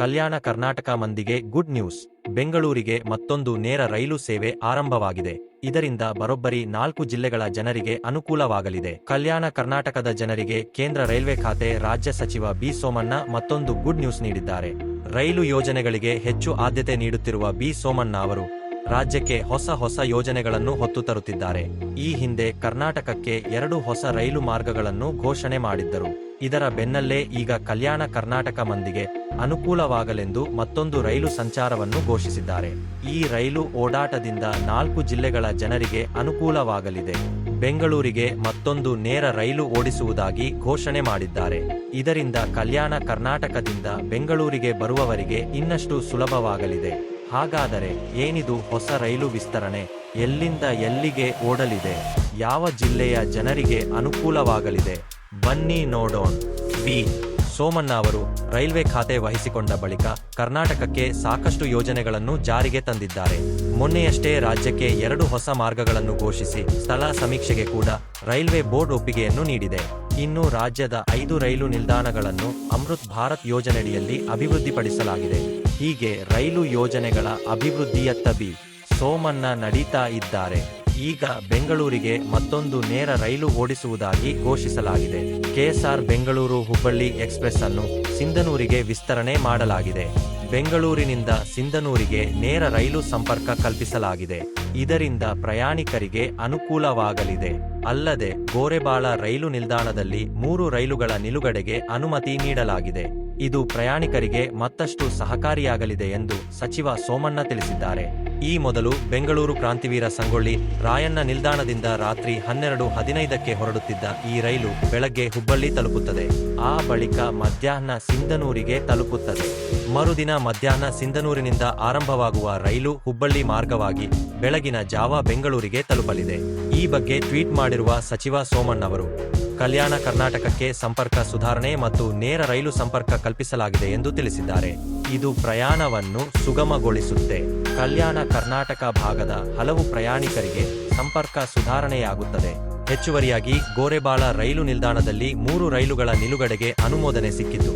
ಕಲ್ಯಾಣ ಕರ್ನಾಟಕ ಮಂದಿಗೆ good news. ಬೆಂಗಳೂರಿಗೆ ಮತ್ತೊಂದು ನೇರ ರೈಲು ಸೇವೆ ಆರಂಭವಾಗಿದೆ. ಇದರಿಂದ ಬರೋಬ್ಬರಿ ನಾಲ್ಕು ಜಿಲ್ಲೆಗಳ ಜನರಿಗೆ ಅನುಕೂಲವಾಗಲಿದೆ. ಕಲ್ಯಾಣ ಕರ್ನಾಟಕದ ಜನರಿಗೆ ಕೇಂದ್ರ ರೈಲ್ವೆ ಖಾತೆ ರಾಜ್ಯ ಸಚಿವ ಬಿ ಸೋಮಣ್ಣ ಮತ್ತೊಂದು ಗುಡ್ ನ್ಯೂಸ್ ನೀಡಿದ್ದಾರೆ. ರೈಲು ಯೋಜನೆಗಳಿಗೆ ಹೆಚ್ಚು ಆದ್ಯತೆ ನೀಡುತ್ತಿರುವ ಬಿ ಸೋಮಣ್ಣ ಅವರು ರಾಜ್ಯಕ್ಕೆ ಹೊಸ ಹೊಸ ಯೋಜನೆಗಳನ್ನು ಹೊತ್ತು ತರುತ್ತಿದ್ದಾರೆ. ಈ ಹಿಂದೆ ಕರ್ನಾಟಕಕ್ಕೆ ಎರಡು ಹೊಸ ರೈಲು ಮಾರ್ಗಗಳನ್ನು ಘೋಷಣೆ ಮಾಡಿದ್ದರು. ಇದರ ಬೆನ್ನಲ್ಲೇ ಈಗ ಕಲ್ಯಾಣ ಕರ್ನಾಟಕ ಮಂದಿಗೆ ಅನುಕೂಲವಾಗಲೆಂದು ಮತ್ತೊಂದು ರೈಲು ಸಂಚಾರವನ್ನು ಘೋಷಿಸಿದ್ದಾರೆ. ಈ ರೈಲು ಓಡಾಟದಿಂದ ನಾಲ್ಕು ಜಿಲ್ಲೆಗಳ ಜನರಿಗೆ ಅನುಕೂಲವಾಗಲಿದೆ. ಬೆಂಗಳೂರಿಗೆ ಮತ್ತೊಂದು ನೇರ ರೈಲು ಓಡಿಸುವುದಾಗಿ ಘೋಷಣೆ ಮಾಡಿದ್ದಾರೆ. ಇದರಿಂದ ಕಲ್ಯಾಣ ಕರ್ನಾಟಕದಿಂದ ಬೆಂಗಳೂರಿಗೆ ಬರುವವರಿಗೆ ಇನ್ನಷ್ಟು ಸುಲಭವಾಗಲಿದೆ. ಹಾಗಾದರೆ ಏನಿದು ಹೊಸ ರೈಲು ವಿಸ್ತರಣೆ? ಎಲ್ಲಿಂದ ಎಲ್ಲಿಗೆ ಓಡಲಿದೆ? ಯಾವ ಜಿಲ್ಲೆಯ ಜನರಿಗೆ ಅನುಕೂಲವಾಗಲಿದೆ? ಬನ್ನಿ ನೋಡೋಣ. ಬಿ ಸೋಮಣ್ಣ ಅವರು ರೈಲ್ವೆ ಖಾತೆ ವಹಿಸಿಕೊಂಡ ಬಳಿಕ ಕರ್ನಾಟಕಕ್ಕೆ ಸಾಕಷ್ಟು ಯೋಜನೆಗಳನ್ನು ಜಾರಿಗೆ ತಂದಿದ್ದಾರೆ. ಮೊನ್ನೆಯಷ್ಟೇ ರಾಜ್ಯಕ್ಕೆ ಎರಡು ಹೊಸ ಮಾರ್ಗಗಳನ್ನು ಘೋಷಿಸಿ ಸ್ಥಳ ಸಮೀಕ್ಷೆಗೆ ಕೂಡ ರೈಲ್ವೆ ಬೋರ್ಡ್ ಒಪ್ಪಿಗೆಯನ್ನು ನೀಡಿದೆ. ಇನ್ನು ರಾಜ್ಯದ ಐದು ರೈಲು ನಿಲ್ದಾಣಗಳನ್ನು ಅಮೃತ್ ಭಾರತ್ ಯೋಜನೆಯಡಿಯಲ್ಲಿ ಅಭಿವೃದ್ಧಿಪಡಿಸಲಾಗಿದೆ. ಹೀಗೆ ರೈಲು ಯೋಜನೆಗಳ ಅಭಿವೃದ್ಧಿಯತ್ತ ಬಿ. ಸೋಮಣ್ಣ ನಡೀತಾ ಇದ್ದಾರೆ. ಈಗ ಬೆಂಗಳೂರಿಗೆ ಮತ್ತೊಂದು ನೇರ ರೈಲು ಓಡಿಸುವುದಾಗಿ ಘೋಷಿಸಲಾಗಿದೆ. ಕೆಎಸ್ಆರ್ ಬೆಂಗಳೂರು ಹುಬ್ಬಳ್ಳಿ ಎಕ್ಸ್ಪ್ರೆಸ್ ಅನ್ನು ಸಿಂಧನೂರಿಗೆ ವಿಸ್ತರಣೆ ಮಾಡಲಾಗಿದೆ. ಬೆಂಗಳೂರಿನಿಂದ ಸಿಂಧನೂರಿಗೆ ನೇರ ರೈಲು ಸಂಪರ್ಕ ಕಲ್ಪಿಸಲಾಗಿದೆ. ಇದರಿಂದ ಪ್ರಯಾಣಿಕರಿಗೆ ಅನುಕೂಲವಾಗಲಿದೆ. ಅಲ್ಲದೆ ಗೋರೆಬಾಳ ರೈಲು ನಿಲ್ದಾಣದಲ್ಲಿ ಮೂರು ರೈಲುಗಳ ನಿಲುಗಡೆಗೆ ಅನುಮತಿ ನೀಡಲಾಗಿದೆ. ಇದು ಪ್ರಯಾಣಿಕರಿಗೆ ಮತ್ತಷ್ಟು ಸಹಕಾರಿಯಾಗಲಿದೆ ಎಂದು ಸಚಿವ ಸೋಮಣ್ಣ ತಿಳಿಸಿದ್ದಾರೆ. ಈ ಮೊದಲು ಬೆಂಗಳೂರು ಕ್ರಾಂತಿವೀರ ಸಂಗೊಳ್ಳಿ, ರಾಯಣ್ಣ ನಿಲ್ದಾಣದಿಂದ ರಾತ್ರಿ ಹನ್ನೆರಡು ಹದಿನೈದಕ್ಕೆ ಹೊರಡುತ್ತಿದ್ದ ಈ ರೈಲು ಬೆಳಗ್ಗೆ ಹುಬ್ಬಳ್ಳಿ ತಲುಪುತ್ತದೆ. ಆ ಬಳಿಕ ಮಧ್ಯಾಹ್ನ ಸಿಂಧನೂರಿಗೆ ತಲುಪುತ್ತದೆ. ಮರುದಿನ ಮಧ್ಯಾಹ್ನ ಸಿಂಧನೂರಿನಿಂದ ಆರಂಭವಾಗುವ ರೈಲು ಹುಬ್ಬಳ್ಳಿ ಮಾರ್ಗವಾಗಿ ಬೆಳಗಿನ ಜಾವ ಬೆಂಗಳೂರಿಗೆ ತಲುಪಲಿದೆ. ಈ ಬಗ್ಗೆ ಟ್ವೀಟ್ ಮಾಡಿರುವ ಸಚಿವ ಸೋಮಣ್ಣ ಅವರು ಕಲ್ಯಾಣ ಕರ್ನಾಟಕಕ್ಕೆ ಸಂಪರ್ಕ ಸುಧಾರಣೆ ಮತ್ತು ನೇರ ರೈಲು ಸಂಪರ್ಕ ಕಲ್ಪಿಸಲಾಗಿದೆ ಎಂದು ತಿಳಿಸಿದ್ದಾರೆ. ಇದು ಪ್ರಯಾಣವನ್ನು ಸುಗಮಗೊಳಿಸುತ್ತೆ. ಕಲ್ಯಾಣ ಕರ್ನಾಟಕ ಭಾಗದ ಹಲವು ಪ್ರಯಾಣಿಕರಿಗೆ ಸಂಪರ್ಕ ಸುಧಾರಣೆಯಾಗುತ್ತದೆ. ಹೆಚ್ಚುವರಿಯಾಗಿ ಗೋರೆಬಾಳ ರೈಲು ನಿಲ್ದಾಣದಲ್ಲಿ ಮೂರು ರೈಲುಗಳ ನಿಲುಗಡೆಗೆ ಅನುಮೋದನೆ ಸಿಕ್ಕಿತು.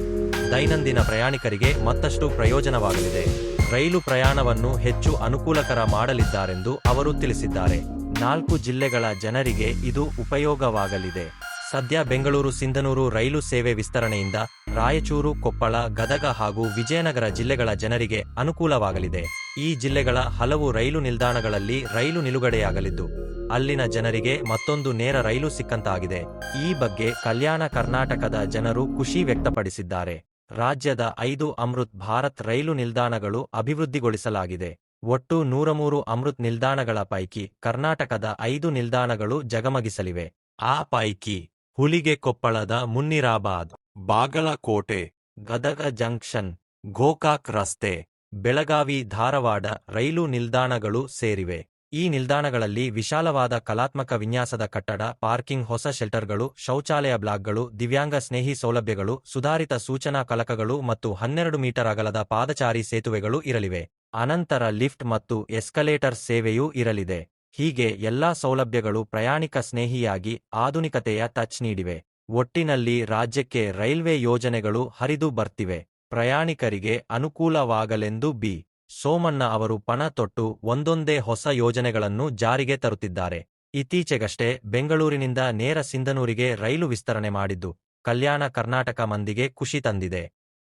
ದೈನಂದಿನ ಪ್ರಯಾಣಿಕರಿಗೆ ಮತ್ತಷ್ಟು ಪ್ರಯೋಜನವಾಗಲಿದೆ. ರೈಲು ಪ್ರಯಾಣವನ್ನು ಹೆಚ್ಚು ಅನುಕೂಲಕರ ಮಾಡಲಿದ್ದಾರೆಂದು ಅವರು ತಿಳಿಸಿದ್ದಾರೆ. ನಾಲ್ಕು ಜಿಲ್ಲೆಗಳ ಜನರಿಗೆ ಇದು ಉಪಯೋಗವಾಗಲಿದೆ. ಸದ್ಯ ಬೆಂಗಳೂರು ಸಿಂಧನೂರು ರೈಲು ಸೇವೆ ವಿಸ್ತರಣೆಯಿಂದ ರಾಯಚೂರು, ಕೊಪ್ಪಳ, ಗದಗ ಹಾಗೂ ವಿಜಯನಗರ ಜಿಲ್ಲೆಗಳ ಜನರಿಗೆ ಅನುಕೂಲವಾಗಲಿದೆ. ಈ ಜಿಲ್ಲೆಗಳ ಹಲವು ರೈಲು ನಿಲ್ದಾಣಗಳಲ್ಲಿ ರೈಲು ನಿಲುಗಡೆಯಾಗಲಿದ್ದು, ಅಲ್ಲಿನ ಜನರಿಗೆ ಮತ್ತೊಂದು ನೇರ ರೈಲು ಸಿಕ್ಕಂತಾಗಿದೆ. ಈ ಬಗ್ಗೆ ಕಲ್ಯಾಣ ಕರ್ನಾಟಕದ ಜನರು ಖುಷಿ ವ್ಯಕ್ತಪಡಿಸಿದ್ದಾರೆ. ರಾಜ್ಯದ ಐದು ಅಮೃತ್ ಭಾರತ್ ರೈಲು ನಿಲ್ದಾಣಗಳು ಅಭಿವೃದ್ಧಿಗೊಳಿಸಲಾಗಿದೆ. ಒಟ್ಟು ನೂರಮೂರು ಅಮೃತ್ ನಿಲ್ದಾಣಗಳ ಪೈಕಿ ಕರ್ನಾಟಕದ ಐದು ನಿಲ್ದಾಣಗಳು ಜಗಮಗಿಸಲಿವೆ. ಆ ಪೈಕಿ ಹುಲಿಗೆ ಕೊಪ್ಪಳದ ಮುನ್ನಿರಾಬಾದ್, ಬಾಗಲಕೋಟೆ, ಗದಗ ಜಂಕ್ಷನ್, ಗೋಕಾಕ್ ರಸ್ತೆ, ಬೆಳಗಾವಿ ಧಾರವಾಡ ರೈಲು ನಿಲ್ದಾಣಗಳು ಸೇರಿವೆ. ಈ ನಿಲ್ದಾಣಗಳಲ್ಲಿ ವಿಶಾಲವಾದ ಕಲಾತ್ಮಕ ವಿನ್ಯಾಸದ ಕಟ್ಟಡ, ಪಾರ್ಕಿಂಗ್ ಹೊಸ ಶೆಲ್ಟರ್ಗಳು, ಶೌಚಾಲಯ ಬ್ಲಾಕ್ಗಳು, ದಿವ್ಯಾಂಗ ಸ್ನೇಹಿ ಸೌಲಭ್ಯಗಳು, ಸುಧಾರಿತ ಸೂಚನಾ ಕಲಕಗಳು ಮತ್ತು ಹನ್ನೆರಡು ಮೀಟರ್ ಅಗಲದ ಪಾದಚಾರಿ ಸೇತುವೆಗಳು ಇರಲಿವೆ. ಅನಂತರ ಲಿಫ್ಟ್ ಮತ್ತು ಎಸ್ಕಲೇಟರ್ ಸೇವೆಯೂ ಇರಲಿದೆ. ಹೀಗೆ ಎಲ್ಲಾ ಸೌಲಭ್ಯಗಳು ಪ್ರಯಾಣಿಕ ಸ್ನೇಹಿಯಾಗಿ ಆಧುನಿಕತೆಯ ಟಚ್ ನೀಡಿವೆ. ಒಟ್ಟಿನಲ್ಲಿ ರಾಜ್ಯಕ್ಕೆ ರೈಲ್ವೆ ಯೋಜನೆಗಳು ಹರಿದು ಬರ್ತಿವೆ. ಪ್ರಯಾಣಿಕರಿಗೆ ಅನುಕೂಲವಾಗಲೆಂದು ಬಿ. ಸೋಮಣ್ಣ ಅವರು ಪಣ ತೊಟ್ಟು ಒಂದೊಂದೇ ಹೊಸ ಯೋಜನೆಗಳನ್ನು ಜಾರಿಗೆ ತರುತ್ತಿದ್ದಾರೆ. ಇತ್ತೀಚೆಗಷ್ಟೇ ಬೆಂಗಳೂರಿನಿಂದ ನೇರ ಸಿಂಧನೂರಿಗೆ ರೈಲು ವಿಸ್ತರಣೆ ಮಾಡಿದ್ದು, ಕಲ್ಯಾಣ ಕರ್ನಾಟಕ ಮಂದಿಗೆ ಖುಷಿ ತಂದಿದೆ.